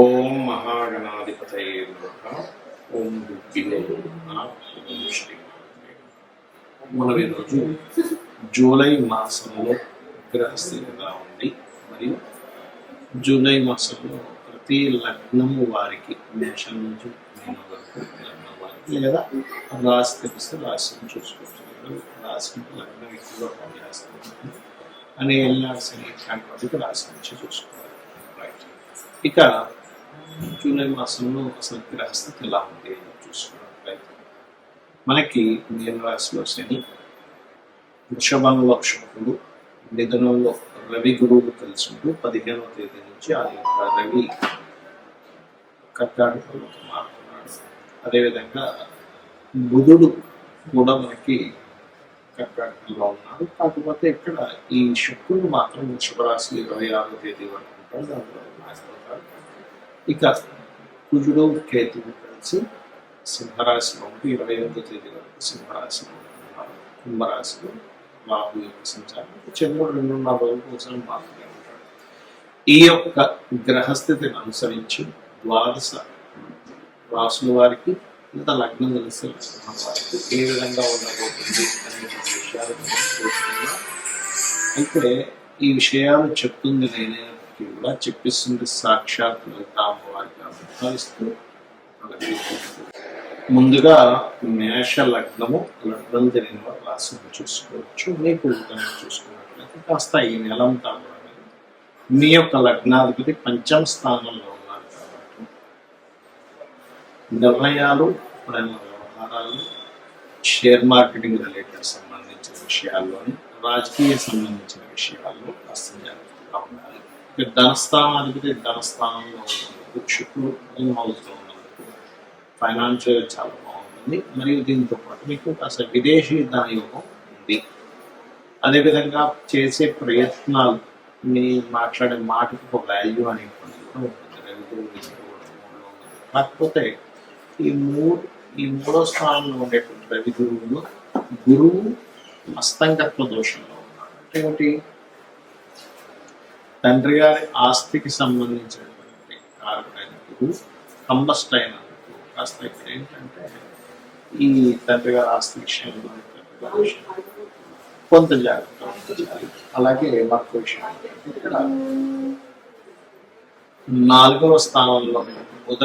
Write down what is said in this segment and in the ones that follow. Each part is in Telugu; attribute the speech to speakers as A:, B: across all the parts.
A: ఓం మహాగణాధిపతయే ఓం దుర్గిలో ఓం శ్రీ మనం ఈరోజు జూలై మాసంలో గ్రహస్థితి ఎలా ఉంది. మరియు జూలై మాసంలో ప్రతి లగ్నము వారికి మేషం నుంచి మీనం వరకు లగ్నం వారికి లేదా రాశి తెలిస్తే రాశిని చూసుకోవచ్చు. రాశి లగ్నం ఎక్కువగా పనిచేస్తుంది అని వెళ్ళాల్సిన ఇట్లాంటి రాశి నుంచి చూసుకోవాలి. రైట్ ఇక జూలై మాసంలో ఒక గ్రహస్థితి ఎలా ఉంది చూసుకున్నట్లయితే మనకి మీన రాశిలో శని వృషభంలో శుక్రుడు మిథునంలో రవి గురువులు కలిసి ఉంటూ పదిహేనవ తేదీ నుంచి ఆ యొక్క రవి కర్కాటకంలో మారుతున్నాడు అదేవిధంగా బుధుడు కూడా మనకి కర్కాటకంలో ఉన్నాడు. కాకపోతే ఇక్కడ ఈ శుక్రుడు మాత్రం వృషభ రాశి ఇరవై ఆరో తేదీ వరకు ఉంటాడు. దాంట్లో ఇక కుజుడు కేతువు కలిసి సింహరాశిలో ఉంటూ ఇరవై ఎనిమిదో తేదీ వరకు సింహరాశిలో ఉన్నారు కుంభరాశిలో రాహు యొక్క సంచారం. చంద్రుడు రెండున్నర రోజుల కోసం మాత్రమే ఉంటాడు. ఈ యొక్క గ్రహస్థితిని అనుసరించి ద్వాదశ రాసుల వారికి లేదా లగ్నం తెలిసిన వారికి ఏ విధంగా ఉండబోతుంది అనే విషయాలు అయితే ఈ విషయాలు చెప్తుంది నేనే నేనైనప్పటికీ కూడా చెప్పిస్తుంది సాక్షాత్ అమ్మవారిగా భావిస్తూ మనకి ముందుగా మేష లగ్నము లగ్నం తెలియని వారు రాశిని చూసుకోవచ్చు మీకు కనుక చూసుకున్నట్లయితే కాస్త ఈ నెలంతా కూడా మీ యొక్క లగ్నాధిపతి పంచమ స్థానంలో ఉన్నారు కాబట్టి నిర్ణయాలు ప్రేమ వ్యవహారాలు షేర్ మార్కెటింగ్ రిలేటెడ్ సంబంధించిన విషయాల్లోని రాజకీయ సంబంధించిన విషయాల్లో కాస్త జాగ్రత్తగా ఉండాలి. ధనస్థానం ధనస్థానాధిపతి ధనస్థానంలో ఉంటుంది శుక్రుడు హోమ్ హౌస్లో ఫైనాన్షియల్ చాలా బాగుంటుంది మరియు దీంతో పాటు మీకు కాస్త విదేశీ ధన యోగం ఉంది అదేవిధంగా చేసే ప్రయత్నాలు మీ మాట్లాడే మాటకు ఒక వాల్యూ అనేది ఉంటుంది కాకపోతే ఈ మూడు ఈ మూడో స్థానంలో ఉండేటువంటి రవి గురువులు గురువు అస్తంగత్వ దోషంలో ఉన్నాడు. అంటే తండ్రి గారి ఆస్తికి సంబంధించినటువంటి కారకుడైన కంబస్ట్ అయినప్పుడు కాస్త ఇక్కడ ఏంటంటే ఈ తండ్రి గారి ఆస్తి విషయంలో కొంత జాగ్రత్త అలాగే మరొక విషయం ఇక్కడ నాలుగవ స్థానంలో బుధ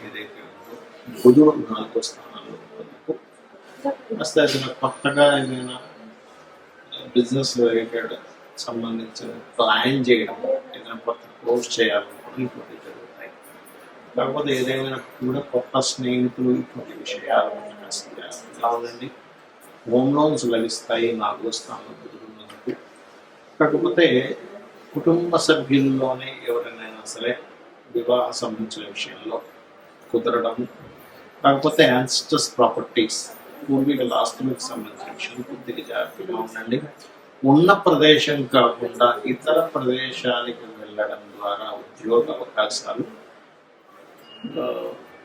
A: ఏదైతే ఉందో బుధుడు నాలుగవ స్థానంలో కాస్త ఏదైనా కొత్తగా ఏదైనా బిజినెస్ రిలేటెడ్ సంబంధించిన ప్లాన్ చేయడం ఏదైనా కొత్త కోర్స్ చేయాలనుకోవడం ఇటువంటి జరుగుతాయి. కాకపోతే ఏదైనా కూడా కొత్త స్నేహితులు ఇటువంటి విషయాలు కావాలండి జాగ్రత్తగా హోమ్ లోన్స్ లభిస్తాయి నాకు వస్తాను బుధుడు కాకపోతే కుటుంబ సభ్యుల్లోనే ఎవరినైనా సరే వివాహ సంబంధించిన విషయంలో కుదరడం కాకపోతే యాన్స్టర్స్ ప్రాపర్టీస్ పూర్వీకుల ఆస్తులకు సంబంధించిన విషయం కొద్దిగా జాగ్రత్తగా ఉండండి. ఉన్న ప్రదేశం కాకుండా ఇతర ప్రదేశానికి వెళ్ళడం ద్వారా ఉద్యోగ అవకాశాలు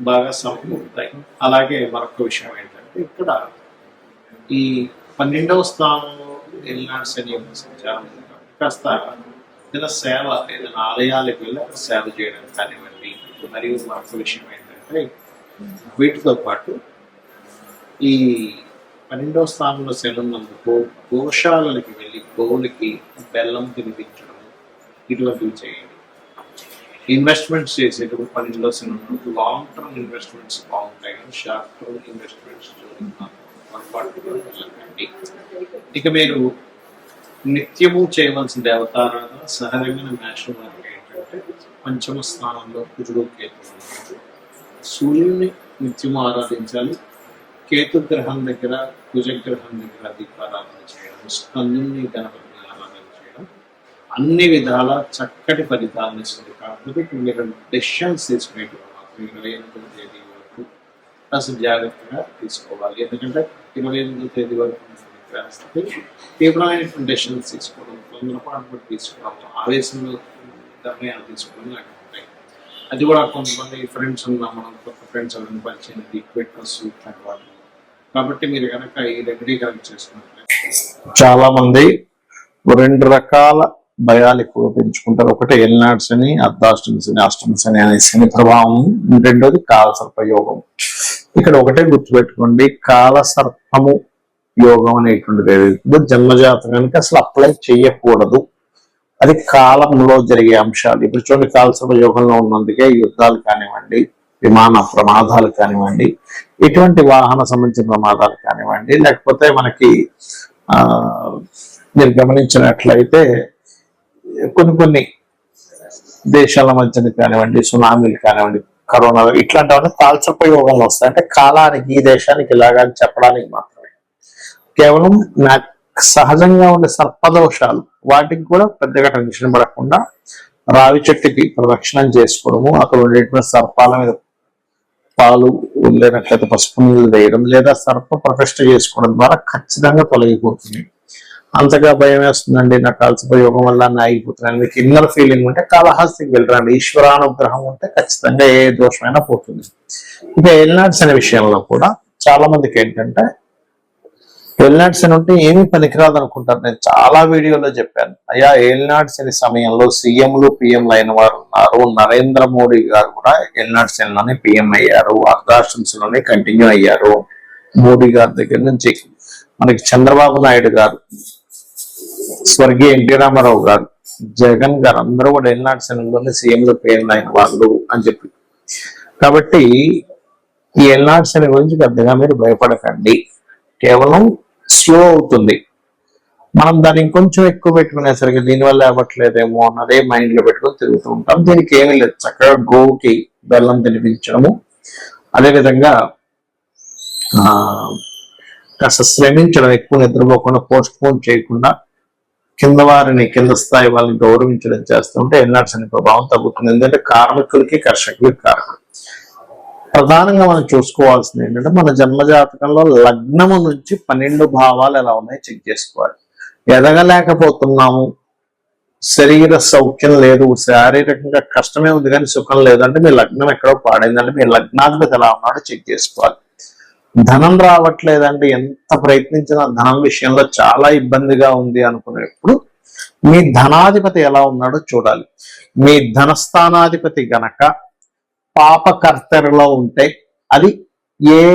A: బాగా సమకూరుతాయి అలాగే మరొక విషయం ఏంటంటే ఇక్కడ ఈ పన్నెండవ స్థానంలో ఎల్నాడు శని సంచారం కాస్త ఏదైనా సేవ ఏదైనా ఆలయాలకు వెళ్ళి సేవ చేయడం కానివ్వండి. మరియు మరొక విషయం ఏంటంటే వీటితో పాటు ఈ పన్నెండవ స్థానంలో శని ఉన్నందుకు గోశాలకి వెళ్ళి గోవులకి బెల్లం తినిపించడం ఇటువంటివి చేయండి. ఇన్వెస్ట్మెంట్స్ చేసేటప్పుడు పన్నెండులో శని లాంగ్ టర్మ్ ఇన్వెస్ట్మెంట్స్ బాగుంటాయి కానీ షార్ట్ టర్మ్ ఇన్వెస్ట్మెంట్స్ వెళ్ళకండి ఇక మీరు నిత్యము చేయవలసిన దేవతారాధన సహజమైన మేషం వారికి ఏంటంటే పంచమ స్థానంలో కుజుడు కేతు సూర్యుని సూర్యుడిని నిత్యము ఆరాధించాలి కేతు గ్రహం దగ్గర కుజగ్రహం దగ్గర దీపారాధన చేయడం స్కందుని గణపతిని ఆరాధన చేయడం అన్ని విధాల చక్కటి ఫలితాలను ఇస్తుంది. కాకపోతే ఇప్పుడు మీరు డెసిషన్స్ తీసుకునేటప్పుడు మాత్రం ఇరవై ఎనిమిదో తేదీ వరకు కాస్త జాగ్రత్తగా తీసుకోవాలి. ఎందుకంటే ఇరవై ఎనిమిదో తేదీ వరకు గ్రహస్థితి తీవ్రమైనటువంటి డెసిషన్స్ తీసుకోవడం తొందరపాటు కూడా తీసుకోవడం ఆవేశంలో నిర్ణయాలు తీసుకోవడం అది కూడా కొంతమంది ఫ్రెండ్స్ ఉన్నాం మనం కొత్త ఫ్రెండ్స్ వాళ్ళని పరిచయం ఈక్వేటర్స్ ఇట్లాంటి వాళ్ళు కాబట్టి మీరు కనుక ఈ రెమెడీ కనుక చేసుకున్నట్లయితే చాలా మంది రెండు రకాల భయాలు ఎక్కువ పెంచుకుంటారు. ఒకటి ఎల్నాడ్స్ అని అర్ధాష్టమిస్ అని అష్టమిస్ అని అనే శని ప్రభావం. రెండోది కాలసర్ప యోగం. ఇక్కడ ఒకటే గుర్తుపెట్టుకోండి కాలసర్పము యోగం అనేటువంటిది ఏదైతుందో జన్మజాతకానికి అసలు అప్లై చేయకూడదు అది కాలంలో జరిగే అంశాలు. ఇప్పుడు చూడండి కాలసర్ప యోగంలో ఉన్నందుకే యుద్ధాలు కానివ్వండి విమాన ప్రమాదాలు కానివ్వండి ఇటువంటి వాహన సంబంధించిన ప్రమాదాలు కానివ్వండి లేకపోతే మనకి మీరు గమనించినట్లయితే కొన్ని కొన్ని దేశాల మధ్యన కానివ్వండి సునామీలు కానివ్వండి కరోనా ఇట్లాంటివన్నీ కాల్చపై యోగంలో వస్తాయి. అంటే కాలానికి ఈ దేశానికి ఇలాగా అని చెప్పడానికి మాత్రమే. కేవలం నా- సహజంగా ఉండే సర్పదోషాలు వాటికి కూడా పెద్దగా టెన్షన్ పడకుండా రావి చెట్టుకి ప్రదక్షిణం చేసుకోవడము అక్కడ ఉండేటువంటి సర్పాల మీద పాలు లేనట్లయితే పసుపు నీళ్ళు వేయడం లేదా సర్ప ప్రతిష్ట చేసుకోవడం ద్వారా ఖచ్చితంగా తొలగిపోతుంది. అంతగా భయం వేస్తుందండి. నాకు కాల్సిపోయి యోగం వల్ల నా అయిపోతున్నాను మీకు ఇన్నర్ ఫీలింగ్ ఉంటే కాళహస్తికి వెళ్ళరండి. ఈశ్వరానుగ్రహం ఉంటే ఖచ్చితంగా ఏ దోషమైనా పోతుంది. ఇక ఎల్నాడ్స్ అనే విషయంలో కూడా చాలా మందికి ఏంటంటే ఎల్నాడ్స్ అని ఉంటే ఏమీ పనికిరాదు అనుకుంటారు. నేను చాలా వీడియోలో చెప్పాను. అయ్యా ఎల్నాడ్స్ అనే సమయంలో సీఎంలు పిఎంలు అయిన వారు ఉన్నారు. నరేంద్ర మోడీ గారు కూడా ఎల్నాడ్స్లోనే పిఎం అయ్యారు. అర్ధాశ్రమ్స్లోనే కంటిన్యూ అయ్యారు. మోడీ గారి దగ్గర నుంచి మనకి చంద్రబాబు నాయుడు గారు స్వర్గీయ ఎన్టీ రామారావు గారు జగన్ గారు అందరూ కూడా ఎల్నాడు లోనే సీఎంలు పిఎంలు అయిన వాళ్ళు అని చెప్పి. కాబట్టి ఈ ఎల్నాడు గురించి పెద్దగా మీరు భయపడకండి. కేవలం స్లో అవుతుంది. మనం దాన్ని ఇంకొంచెం ఎక్కువ పెట్టుకునేసరికి దీనివల్ల అవ్వట్లేదేమో అన్నదే మైండ్లో పెట్టుకొని తిరుగుతూ ఉంటాం. దీనికి ఏమీ లేదు. చక్కగా గోవుకి బెల్లం తినిపించడము. అదేవిధంగా ఆ కాస్త శ్రమించడం ఎక్కువ నిద్రపోకుండా పోస్ట్ పోన్ చేయకుండా కింద వారిని కింద స్థాయి వాళ్ళని గౌరవించడం చేస్తుంటే ఎన్ఆర్స్ అనే ప్రభావం తగ్గుతుంది. ఎందుకంటే కార్మికులకి కర్షకులకి కారణం. ప్రధానంగా మనం చూసుకోవాల్సింది ఏంటంటే మన జన్మజాతకంలో లగ్నము నుంచి పన్నెండు భావాలు ఎలా ఉన్నాయో చెక్ చేసుకోవాలి. ఎదగలేకపోతున్నాము శరీర సౌఖ్యం లేదు శారీరకంగా కష్టమే ఉంది కానీ సుఖం లేదంటే మీ లగ్నం ఎక్కడో పాడైందంటే మీ లగ్నాధిపతి ఎలా ఉన్నాడో చెక్ చేసుకోవాలి. ధనం రావట్లేదంటే ఎంత ప్రయత్నించినా ధనం విషయంలో చాలా ఇబ్బందిగా ఉంది అనుకునేప్పుడు మీ ధనాధిపతి ఎలా ఉన్నాడో చూడాలి. మీ ధనస్థానాధిపతి గనక పాపకర్తరిలో ఉంటే అది ఏ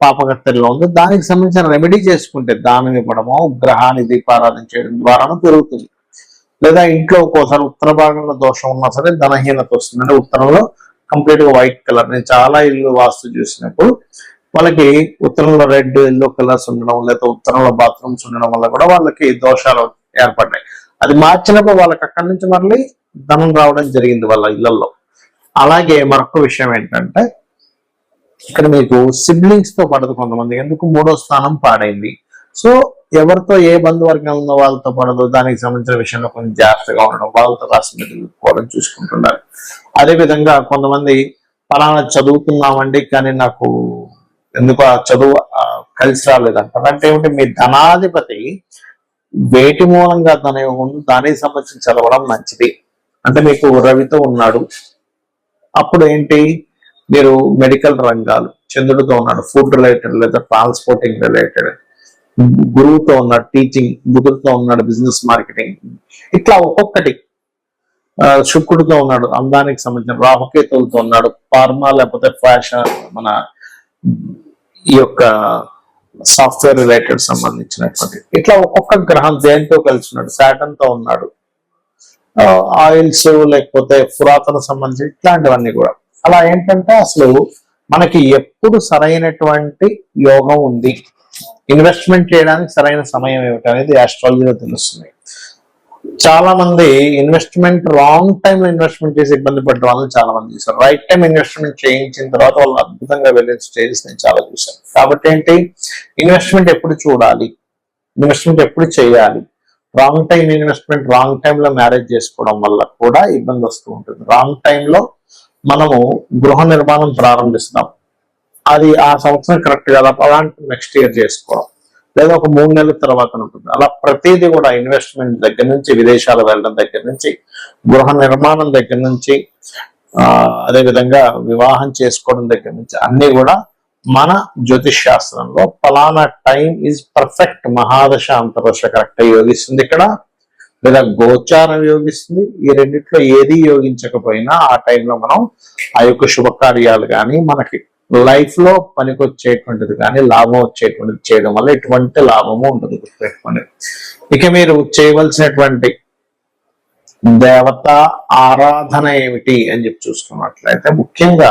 A: పాపకర్తరిలో ఉందో దానికి సంబంధించిన రెమెడీ చేసుకుంటే దానం ఇవ్వడమో గ్రహాన్ని దీపారాధన చేయడం ద్వారానో పెరుగుతుంది. లేదా ఇంట్లో ఒక్కోసారి ఉత్తర భాగంలో దోషం ఉన్నా సరే ధనహీనత వస్తుంది అంటే ఉత్తరంలో కంప్లీట్గా వైట్ కలర్ నేను చాలా ఇల్లు వాస్తు చూసినప్పుడు వాళ్ళకి ఉత్తరంలో రెడ్ ఎల్లో కలర్స్ ఉండడం లేదా ఉత్తరంలో బాత్రూమ్స్ ఉండడం వల్ల కూడా వాళ్ళకి దోషాలు ఏర్పడ్డాయి. అది మార్చినప్పుడు వాళ్ళకి అక్కడి నుంచి మళ్ళీ ధనం రావడం జరిగింది వాళ్ళ ఇళ్ళలో అలాగే మరొక విషయం ఏంటంటే ఇక్కడ మీకు సిబ్లింగ్స్తో పడదు కొంతమంది ఎందుకు మూడో స్థానం పాడైంది? సో ఎవరితో ఏ బంధువర్గం ఉన్న వాళ్ళతో పడదు దానికి సంబంధించిన విషయంలో కొంచెం జాగ్రత్తగా ఉండడం వాళ్ళతో రాసి పోవడం చూసుకుంటున్నారు. అదే విధంగా కొంతమంది ఫలానా చదువుతున్నామండి కానీ నాకు ఎందుకు ఆ చదువు కలిసి రాలేదంటారు. అంటే ఏమిటి? మీ ధనాధిపతి వేటి మూలంగా తన దానికి సంబంధించి చదవడం మంచిది. అంటే మీకు రవితో ఉన్నాడు. అప్పుడు ఏంటి? మీరు మెడికల్ రంగాలు చంద్రుడితో ఉన్నాడు ఫుడ్ రిలేటెడ్ లేదా ట్రాన్స్పోర్టింగ్ రిలేటెడ్ గురువుతో ఉన్నాడు టీచింగ్ బుధుడితో ఉన్నాడు బిజినెస్ మార్కెటింగ్ ఇట్లా ఒక్కొక్కటి. శుక్రుడితో ఉన్నాడు అందానికి సంబంధించిన రాహుకేతులతో ఉన్నాడు ఫార్మా లేకపోతే ఫ్యాషన్ మన ఈ యొక్క సాఫ్ట్వేర్ రిలేటెడ్ సంబంధించినటువంటి. ఇట్లా ఒక్కొక్క గ్రహం దేనితో కలిసి ఉన్నాడు? సాటన్తో ఉన్నాడు. ఆయిల్స్ లేకపోతే పురాతన సంబంధించి ఇట్లాంటివన్నీ కూడా. అలా ఏంటంటే అసలు మనకి ఎప్పుడు సరైనటువంటి యోగం ఉంది. ఇన్వెస్ట్మెంట్ చేయడానికి సరైన సమయం ఏమిటి అనేది ఆస్ట్రాలజీలో తెలుస్తుంది. చాలా మంది ఇన్వెస్ట్మెంట్ రాంగ్ టైం లో ఇన్వెస్ట్మెంట్ చేసి ఇబ్బంది పడ్డ వాళ్ళని చాలా మంది చూసారు రైట్ టైం ఇన్వెస్ట్మెంట్ చేయించిన తర్వాత వాళ్ళు అద్భుతంగా వెళ్ళిన స్టేజెస్ నేను చాలా చూశాను. కాబట్టి ఏంటి? ఇన్వెస్ట్మెంట్ ఎప్పుడు చూడాలి? ఇన్వెస్ట్మెంట్ ఎప్పుడు చేయాలి? రాంగ్ టైం ఇన్వెస్ట్మెంట్ రాంగ్ టైంలో మ్యారేజ్ చేసుకోవడం వల్ల కూడా ఇబ్బంది వస్తూ ఉంటుంది. రాంగ్ టైంలో మనము గృహ నిర్మాణం ప్రారంభిస్తాం. అది ఆ సంవత్సరం కరెక్ట్ కదా అలాంటి నెక్స్ట్ ఇయర్ చేసుకోవడం. లేదా ఒక మూడు నెలల తర్వాత ఉంటుంది అలా ప్రతిదీ కూడా ఇన్వెస్ట్మెంట్ దగ్గర నుంచి విదేశాలు వెళ్ళడం దగ్గర నుంచి గృహ నిర్మాణం దగ్గర నుంచి అదేవిధంగా వివాహం చేసుకోవడం దగ్గర నుంచి అన్నీ కూడా మన జ్యోతిష్ శాస్త్రంలో ఫలానా టైం ఈజ్ పర్ఫెక్ట్. మహాదశ అంతర్దశ కరెక్ట్ యోగిస్తుంది ఇక్కడ.
B: లేదా గోచారం యోగిస్తుంది. ఈ రెండిట్లో ఏది యోగించకపోయినా ఆ టైంలో మనం ఆ యొక్క శుభకార్యాలు కానీ మనకి లైఫ్లో పనికొచ్చేటువంటిది కానీ లాభం వచ్చేటువంటిది చేయడం వల్ల ఎటువంటి లాభము ఉండదు గుర్తుపెట్టుకోండి. ఇక మీరు చేయవలసినటువంటి దేవత ఆరాధన ఏమిటి అని చెప్పి చూసుకున్నట్లయితే ముఖ్యంగా